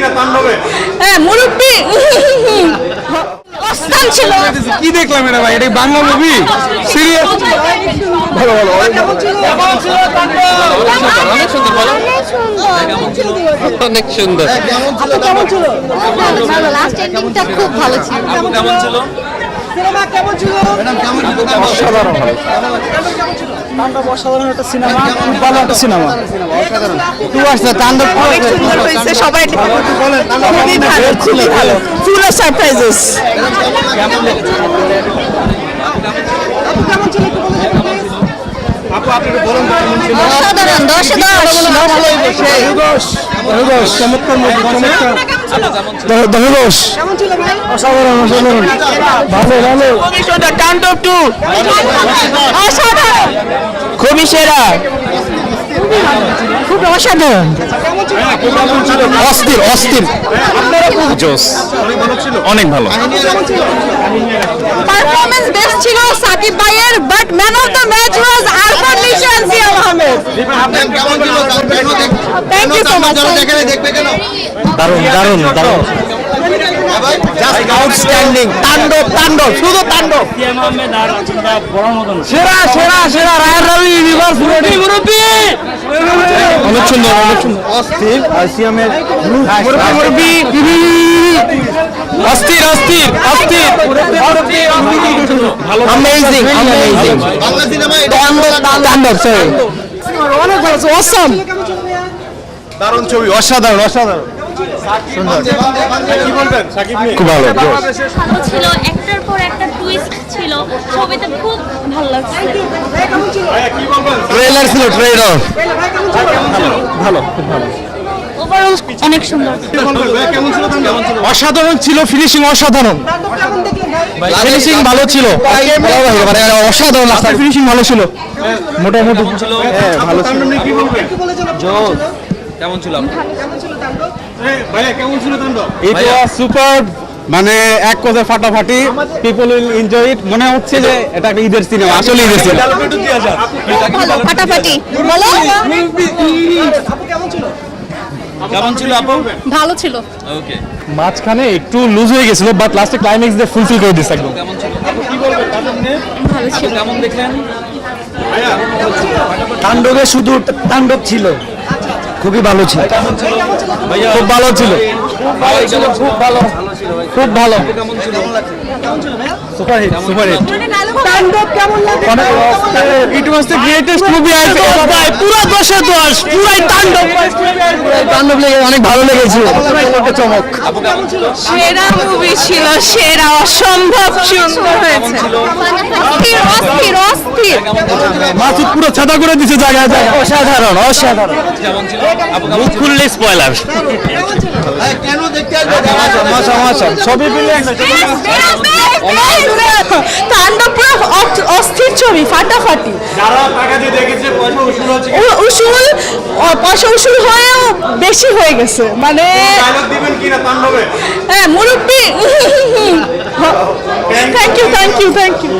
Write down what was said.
কিনা তাণ্ডবে? হ্যাঁ মুরব্বী! অস্থান ছিল। কি দেখলাম এটা ভাই? এটা বাংলা মুভি সিরিয়াস ভালো ভালো। অনেক সুন্দর লাস্ট এন্ডিংটা খুব ভালো ছিল। কেমন ছিল? অসাধারণ তাণ্ডব অসাধারণ একটা সিনেমা। ভালো একটা সিনেমা। টু আসছে তাণ্ডব অনেক সুন্দর হয়েছে সবাই খুবই ভালো খুবই ভালো। ফুল অফ সারপ্রাইজেস কেমন ছিল? অসাধারণ দশে দশ চমৎকার চমৎকার। খুবই সেরা। খুব অসাধারণ। অস্থির অস্থির। জোস। অনেক ভালো পারফরমেন্স বেস্ট ছিল? সাকিব ভাইয়ের but man of the match was Arfan Nishan Siam Ahmed. Thank you so much দারুণ দারুণ দারুণ। আউটস্ট্যান্ডিং তাণ্ডব তাণ্ডব শুধু তাণ্ডব। সেরা সেরা সেরা রায়ের রবি রিভার্স মুরব্বী অনেক সুন্দর অনেক সুন্দর। অস্থির আর মুরব্বী অস্থির অস্থির অস্থির। অ্যামেজিং অ্যামেজিং তাণ্ডব তাণ্ডব সরি অনেক ভালো অসম দারুণ ছবি অসাধারণ অসাধারণ। কি বলবেন সাকিব নিয়ে খুব ভালো ভালো ছিল একটার পর একটা টুইস্ট ছিল ছবিতে খুব ভালো লাগছে। কি বলবেন ট্রেলার অনেক সুন্দর। ছিল? অসাধারণ ছিল ফিনিশিং অসাধারণ। ফিনিশিং ভালো ছিল। মানে অসাধারণ লাগছে ফিনিশিং ভালো ছিল? মোটামুটি হ্যাঁ ভালো ছিল। বলবেন? কেমন ছিল ভাইয়া কেমন ছিল তাণ্ডব? ইট ওয়াজ সুপার মানে এক কথায় ফাটাফাটি পিপল উইল এনজয় ইট মনে হচ্ছে যে এটা একটা ঈদের সিনেমা আসলে ঈদের সিনেমা ফাটাফাটি। বলো। কেমন ছিল আপু? ভালো ছিল। ওকে মাঝখানে একটু লুজ হয়ে গেছিল বাট লাস্টে ক্লাইম্যাক্স দিয়ে ফুলফিল করে দিচ্ছে একদম। কেমন ছিল? আপু কি বলবেন? তাণ্ডব ভালো ছিল। কেমন দেখলেন? তাণ্ডবে শুধু তাণ্ডব ছিল। খুবই ভালো ছিল। খুব ভালো ছিল। খুব ভালো। খুব ভালো। Super hit super hit Tandav কেমন লাগে it was the greatest movie I ভাই পুরো দশে দশ পুরাই তাণ্ডব তাণ্ডব লেগে অনেক ভালো একটা চমক সেরা মুভি ছিল সেরা অসম্ভব সুন্দর হয়েছে অস্থির অস্থির অস্থির মাসুদ পুরো ছাতা করে দিছে জায়গায় জায়গায় অসাধারণ অসাধারণ খুললে স্পয়লার সবই মিলে তাণ্ডব পুরো অস্থির ছবি ফাটাফাটি উসুল পয়সা উসুল হয়েও বেশি হয়ে গেছে মানে হ্যাঁ মুরব্বী। Thank you thank you thank you